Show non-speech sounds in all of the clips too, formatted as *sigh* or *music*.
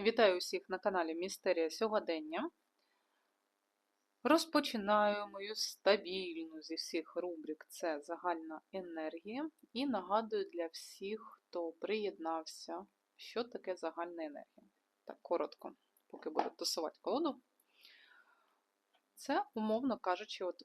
Вітаю усіх на каналі Містерія Сьогодення. Розпочинаю мою стабільну зі всіх рубрик це загальна енергія. І нагадую для всіх, хто приєднався, що таке загальна енергія. Так, коротко, поки буду тусувати колоду. Це, умовно кажучи, от,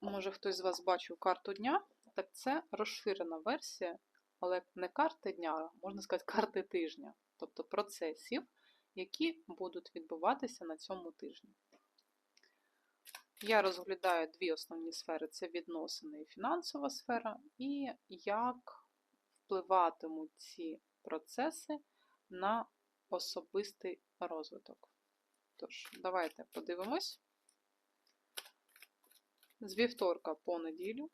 може хтось з вас бачив карту дня, так це розширена версія, але не карти дня, можна сказати, карти тижня, тобто процесів які будуть відбуватися на цьому тижні. Я розглядаю дві основні сфери: це відносини і фінансова сфера, і як впливатимуть ці процеси на особистий розвиток. Тож, давайте подивимось. З вівторка по неділю.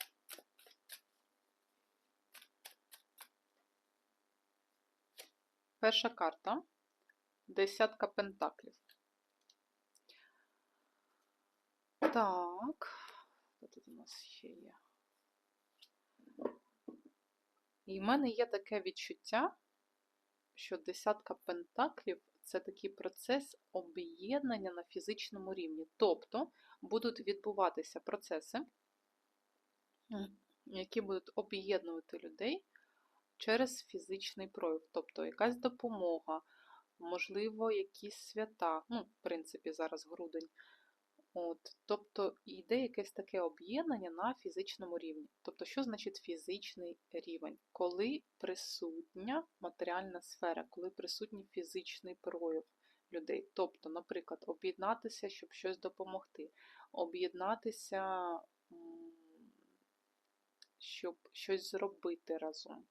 Перша карта Десятка пентаклів. Так, що тут у нас ще є? І в мене є таке відчуття, що десятка пентаклів це такий процес об'єднання на фізичному рівні. Тобто будуть відбуватися процеси, які будуть об'єднувати людей через фізичний прояв, тобто якась допомога можливо, якісь свята. Ну, в принципі, зараз грудень. От, Тобто йде якесь таке об'єднання на фізичному рівні. Тобто, що значить фізичний рівень? Коли присутня матеріальна сфера, коли присутній фізичний прояв людей. Тобто, наприклад, об'єднатися, щоб щось допомогти, об'єднатися, щоб щось зробити разом.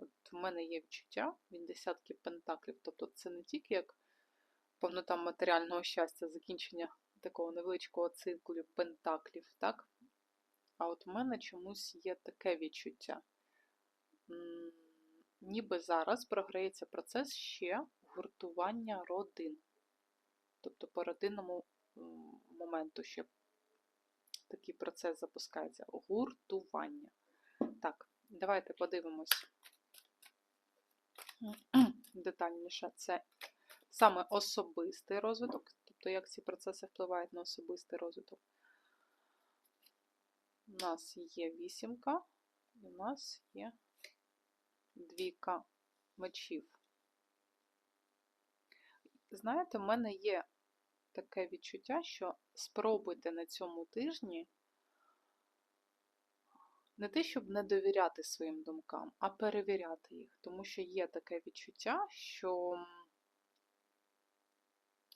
От в мене є відчуття від десятки пентаклів. Тобто це не тільки як повнота матеріального щастя, закінчення такого невеличкого циклу пентаклів, так? А от в мене чомусь є таке відчуття. Ніби зараз програється процес ще гуртування родин. Тобто по родинному моменту ще такий процес запускається. Гуртування. Так, давайте подивимось *clears throat* детальніше, це саме особистий розвиток, тобто як ці процеси впливають на особистий розвиток. У нас є вісімка, і у нас є двійка мечів. Знаєте, в мене є таке відчуття, що спробуйте на цьому тижні не те, щоб не довіряти своїм думкам, а перевіряти їх. Тому що є таке відчуття, що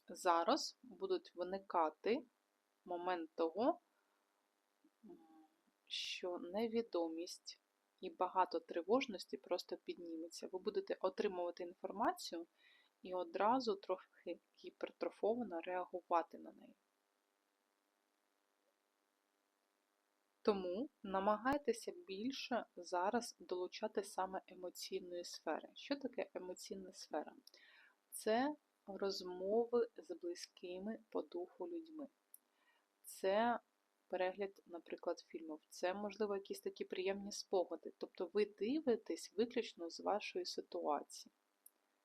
зараз будуть виникати момент того, що невідомість і багато тривожності просто підніметься. Ви будете отримувати інформацію і одразу трохи гіпертрофовано реагувати на неї. Тому намагайтеся більше зараз долучати саме емоційної сфери. Що таке емоційна сфера? Це розмови з близькими по духу людьми. Це перегляд, наприклад, фільмів, це, можливо, якісь такі приємні спогади. Тобто ви дивитесь виключно з вашої ситуації,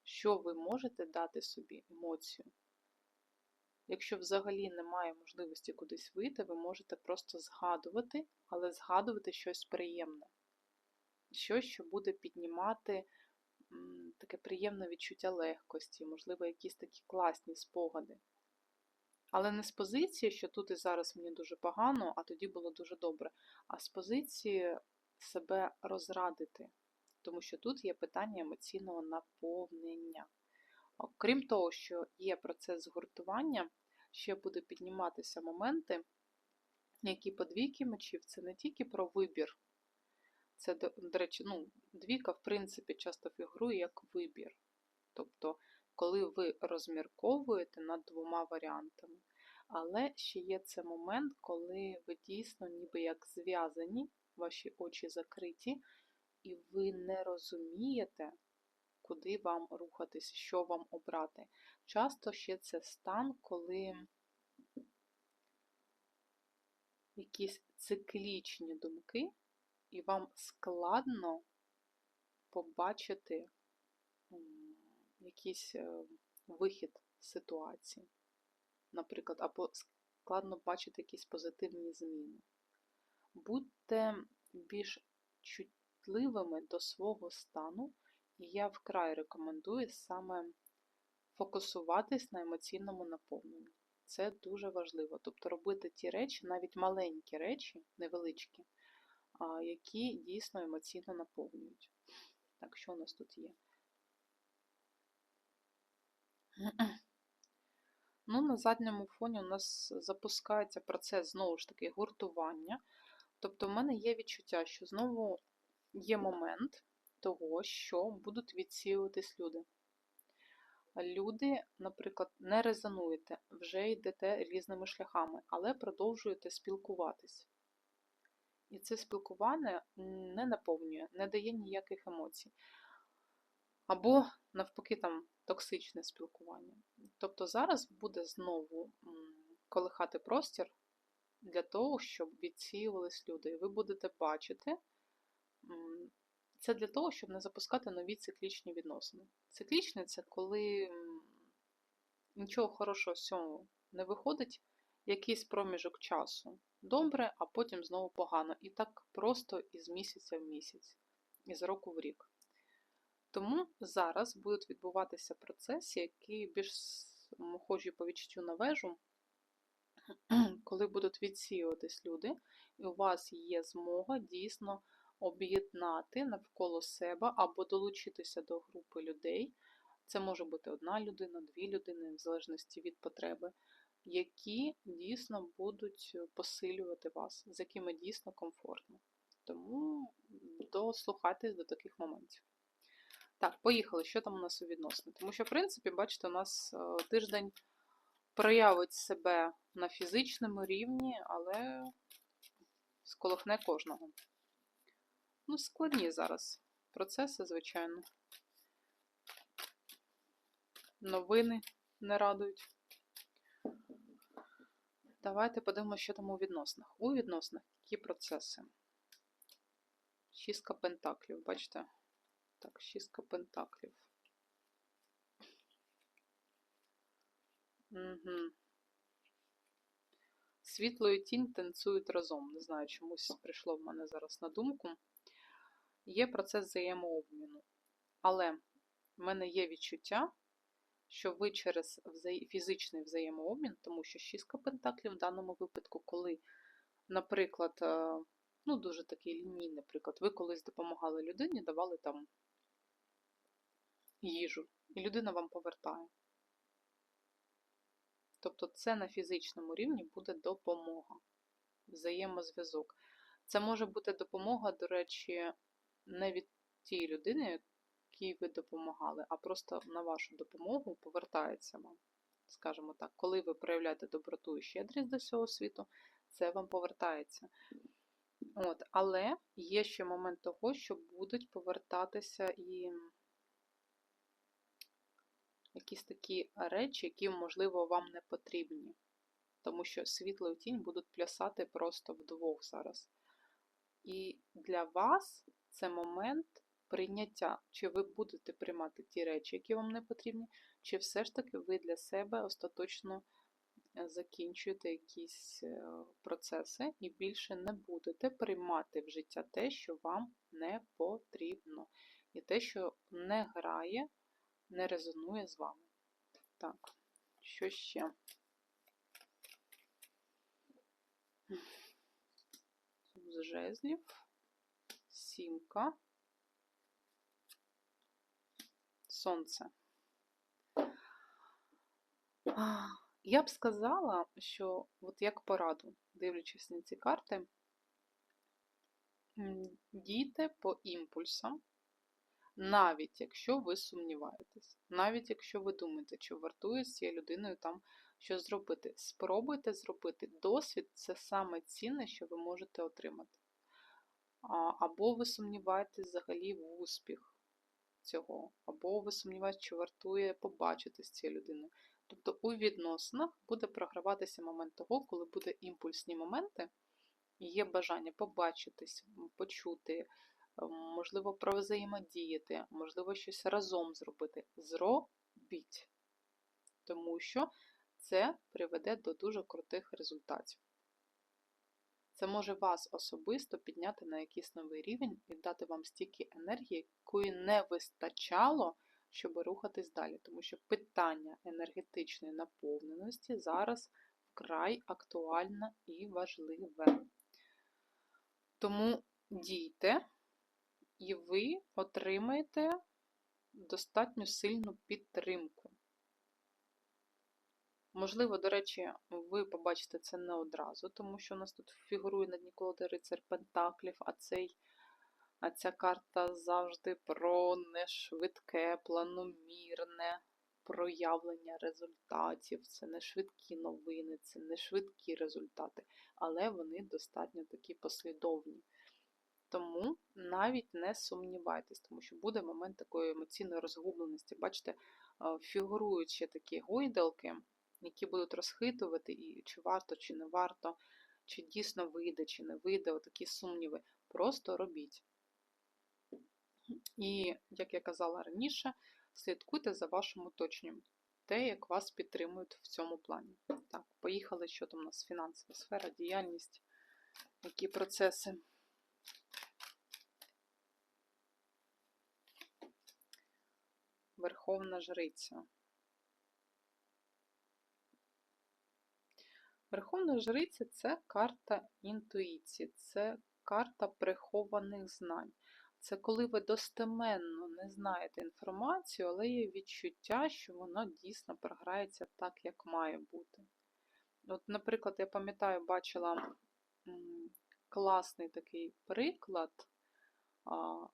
що ви можете дати собі емоцію. Якщо взагалі немає можливості кудись вийти, ви можете просто згадувати, але згадувати щось приємне. Щось, що буде піднімати таке приємне відчуття легкості, можливо, якісь такі класні спогади. Але не з позиції, що тут і зараз мені дуже погано, а тоді було дуже добре, а з позиції себе розрадити, тому що тут є питання емоційного наповнення. Крім того, що є процес згуртування, ще буде підніматися моменти, які по двійки мечів це не тільки про вибір. Це, до речі, ну, двійка, в принципі, часто фігурує як вибір. Тобто, коли ви розмірковуєте над двома варіантами. Але ще є це момент, коли ви дійсно ніби як зв'язані, ваші очі закриті, і ви не розумієте, куди вам рухатись, що вам обрати. Часто ще це стан, коли якісь циклічні думки, і вам складно побачити якісь е, вихід з ситуації, наприклад, або складно бачити якісь позитивні зміни. Будьте більш чутливими до свого стану, і я вкрай рекомендую саме фокусуватись на емоційному наповненні. Це дуже важливо. Тобто робити ті речі, навіть маленькі речі, невеличкі, які дійсно емоційно наповнюють. Так, що у нас тут є? Ну, На задньому фоні у нас запускається процес знову ж таки гуртування. Тобто, в мене є відчуття, що знову є момент того, що будуть відсіюватись люди. Люди, наприклад, не резонуєте, вже йдете різними шляхами, але продовжуєте спілкуватись. І це спілкування не наповнює, не дає ніяких емоцій. Або, навпаки, там токсичне спілкування. Тобто зараз буде знову колихати простір для того, щоб відсіювались люди. І ви будете бачити, це для того, щоб не запускати нові циклічні відносини. Циклічні це коли нічого хорошого з цього не виходить, якийсь проміжок часу добре, а потім знову погано. І так просто із місяця в місяць, із року в рік. Тому зараз будуть відбуватися процеси, які більш схожі по відчуттю на вежу, *clears throat* коли будуть відсіюватись люди, і у вас є змога дійсно об'єднати навколо себе або долучитися до групи людей. Це може бути одна людина, дві людини, в залежності від потреби, які дійсно будуть посилювати вас, з якими дійсно комфортно. Тому дослухайтесь до таких моментів. Так, поїхали, що там у нас у відносини? Тому що, в принципі, бачите, у нас е, тиждень проявить себе на фізичному рівні, але сколихне кожного. Ну, складні зараз процеси, звичайно. Новини не радують. Давайте подивимося, що там у відносинах. У відносинах які процеси? Шістка пентаклів, бачите? Так, шістка пентаклів. Угу. Світло і тінь танцюють разом. Не знаю, чомусь прийшло в мене зараз на думку. Є процес взаємообміну. Але в мене є відчуття, що ви через фізичний взаємообмін, тому що шістка пентаклів в даному випадку, коли, наприклад, е, ну, дуже такий лінійний приклад, ви колись допомагали людині, давали там їжу, і людина вам повертає. Тобто це на фізичному рівні буде допомога, взаємозв'язок. Це може бути допомога, до речі, не від тієї людини, якій ви допомагали, а просто на вашу допомогу повертається вам. Скажімо так, коли ви проявляєте доброту і щедрість до всього світу, це вам повертається. От, Але є ще момент того, що будуть повертатися і якісь такі речі, які, можливо, вам не потрібні. Тому що світло і тінь будуть плясати просто вдвох зараз. І для вас це момент прийняття, чи ви будете приймати ті речі, які вам не потрібні, чи все ж таки ви для себе остаточно е, закінчуєте якісь е, процеси і більше не будете приймати в життя те, що вам не потрібно. І те, що не грає не резонує з вами. Так, що ще? Жезлів, сімка, сонце. Я б сказала, що, от як пораду, дивлячись на ці карти, дійте по імпульсам, навіть якщо ви сумніваєтесь, навіть якщо ви думаєте, чи вартує з цією людиною там щось зробити. Спробуйте зробити. Досвід це саме цінне, що ви можете отримати. Або ви сумніваєтесь взагалі в успіх цього, або ви сумніваєтесь, чи вартує побачити з цією людиною. Тобто у відносинах буде програватися момент того, коли буде імпульсні моменти, і є бажання побачитись, почути можливо, провзаємодіяти, можливо, щось разом зробити. Зробіть. тому що це приведе до дуже крутих результатів. Це може вас особисто підняти на якийсь новий рівень і дати вам стільки енергії, якої не вистачало, щоб рухатись далі. Тому що питання енергетичної наповненості зараз вкрай актуальне і важливе. Тому дійте, і ви отримаєте достатньо сильну підтримку. Можливо, до речі, ви побачите це не одразу, тому що у нас тут фігурує на дні колоди рицар Пентаклів, а цей, а ця карта завжди про нешвидке, планомірне проявлення результатів. Це не швидкі новини, це не швидкі результати, але вони достатньо такі послідовні. Тому навіть не сумнівайтесь, тому що буде момент такої емоційної розгубленості. Бачите, фігурують ще такі гойдалки які будуть розхитувати, і чи варто, чи не варто, чи дійсно вийде, чи не вийде, отакі сумніви. Просто робіть. І, як я казала раніше, слідкуйте за вашим оточенням, те, як вас підтримують в цьому плані. Так, поїхали, що там у нас фінансова сфера, діяльність, які процеси. Верховна жриця. Верховна Жриця це карта інтуїції, це карта прихованих знань. Це коли ви достеменно не знаєте інформацію, але є відчуття, що воно дійсно програється так, як має бути. От, Наприклад, я пам'ятаю, бачила класний такий приклад.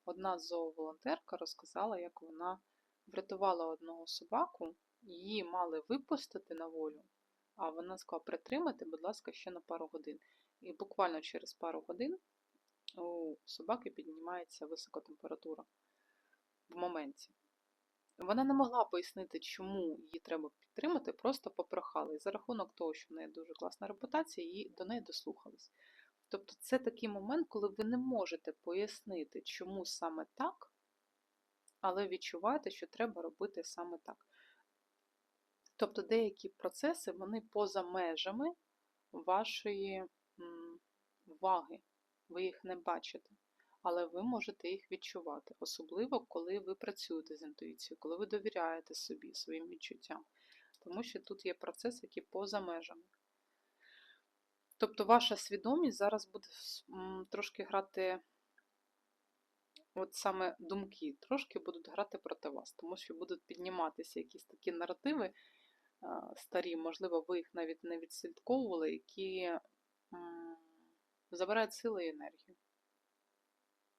Одна зооволонтерка розказала, як вона врятувала одного собаку, її мали випустити на волю. А вона сказала, притримати, будь ласка, ще на пару годин. І буквально через пару годин у собаки піднімається висока температура в моменті. Вона не могла пояснити, чому її треба підтримати, просто попрохали. І за рахунок того, що в неї дуже класна репутація, її до неї дослухались. Тобто це такий момент, коли ви не можете пояснити, чому саме так, але відчуваєте, що треба робити саме так. Тобто деякі процеси вони поза межами вашої уваги, ви їх не бачите, але ви можете їх відчувати, особливо, коли ви працюєте з інтуїцією, коли ви довіряєте собі, своїм відчуттям. Тому що тут є процес, який поза межами. Тобто ваша свідомість зараз буде трошки грати, от саме думки, трошки будуть грати проти вас, тому що будуть підніматися якісь такі наративи, старі, можливо, ви їх навіть не відслідковували, які забирають сили і енергію.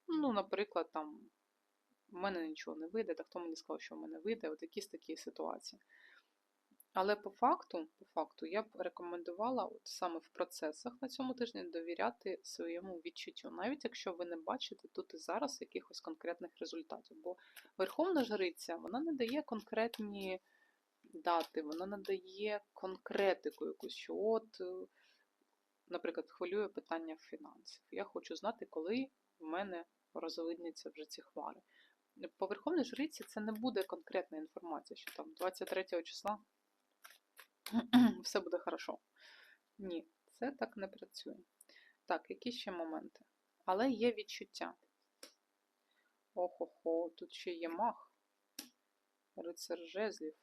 Ну, наприклад, там, в мене нічого не вийде, та хто мені сказав, що в мене вийде, от якісь такі ситуації. Але по факту, по факту, я б рекомендувала от саме в процесах на цьому тижні довіряти своєму відчуттю, навіть якщо ви не бачите тут і зараз якихось конкретних результатів. Бо Верховна Жриця вона не дає конкретні дати, вона надає конкретику якусь, що от, е, наприклад, хвилює питання фінансів. Я хочу знати, коли в мене розвидняться вже ці хвари. По Верховній жриці це не буде конкретна інформація, що там 23 числа *clears throat* все буде хорошо. Ні, це так не працює. Так, які ще моменти? Але є відчуття. Охо-хо, тут ще є мах, рицар жезлів.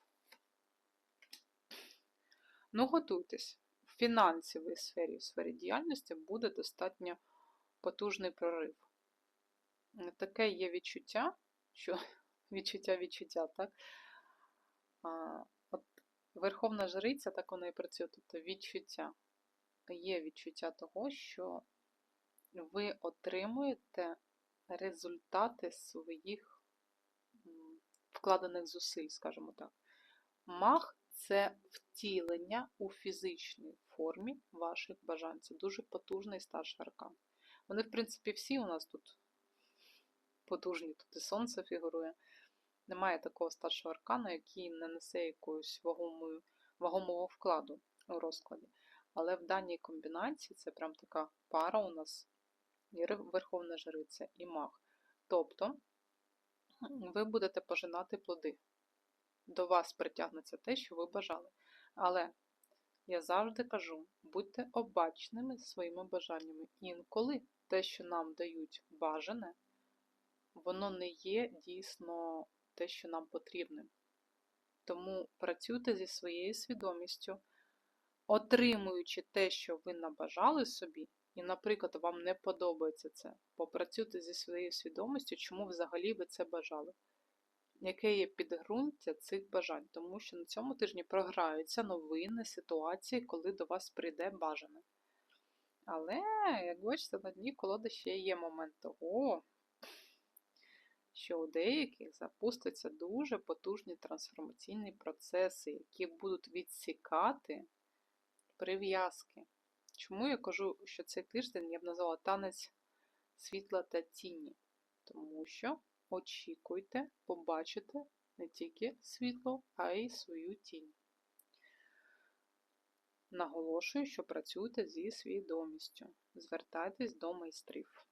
Ну, готуйтесь. В фінансовій сфері, в сфері діяльності буде достатньо потужний прорив. Таке є відчуття, що *laughs* відчуття відчуття, так? От Верховна жриця, так воно і працює, тобто відчуття. Є відчуття того, що ви отримуєте результати своїх вкладених зусиль, скажімо так. Мах це втілення у фізичній формі ваших бажань. Це дуже потужний старший аркан. Вони, в принципі, всі у нас тут потужні, тут і сонце фігурує. Немає такого старшого аркану, який не несе якогось вагомою, вагомого вкладу у розкладі. Але в даній комбінації це прям така пара у нас і Верховна Жриця і маг. Тобто ви будете пожинати плоди до вас притягнеться те, що ви бажали. Але я завжди кажу, будьте обачними своїми бажаннями. Інколи те, що нам дають бажане, воно не є дійсно те, що нам потрібне. Тому працюйте зі своєю свідомістю, отримуючи те, що ви набажали собі, і, наприклад, вам не подобається це, попрацюйте зі своєю свідомістю, чому взагалі ви це бажали. Яке є підґрунтя цих бажань, тому що на цьому тижні програються новини, ситуації, коли до вас прийде бажане. Але, як бачите, на дні колоди ще є момент того, що у деяких запустяться дуже потужні трансформаційні процеси, які будуть відсікати прив'язки. Чому я кажу, що цей тиждень я б назвала танець світла та тіні? Тому що очікуйте побачити не тільки світло, а й свою тінь. Наголошую, що працюйте зі свідомістю. Звертайтесь до майстрів.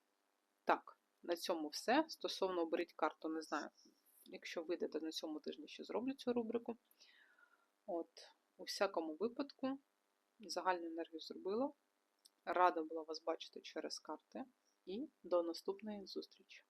Так, на цьому все. Стосовно оберіть карту, не знаю. Якщо вийдете на цьому тижні, ще зроблю цю рубрику. От, у всякому випадку, загальну енергію зробила. Рада була вас бачити через карти. І до наступної зустрічі!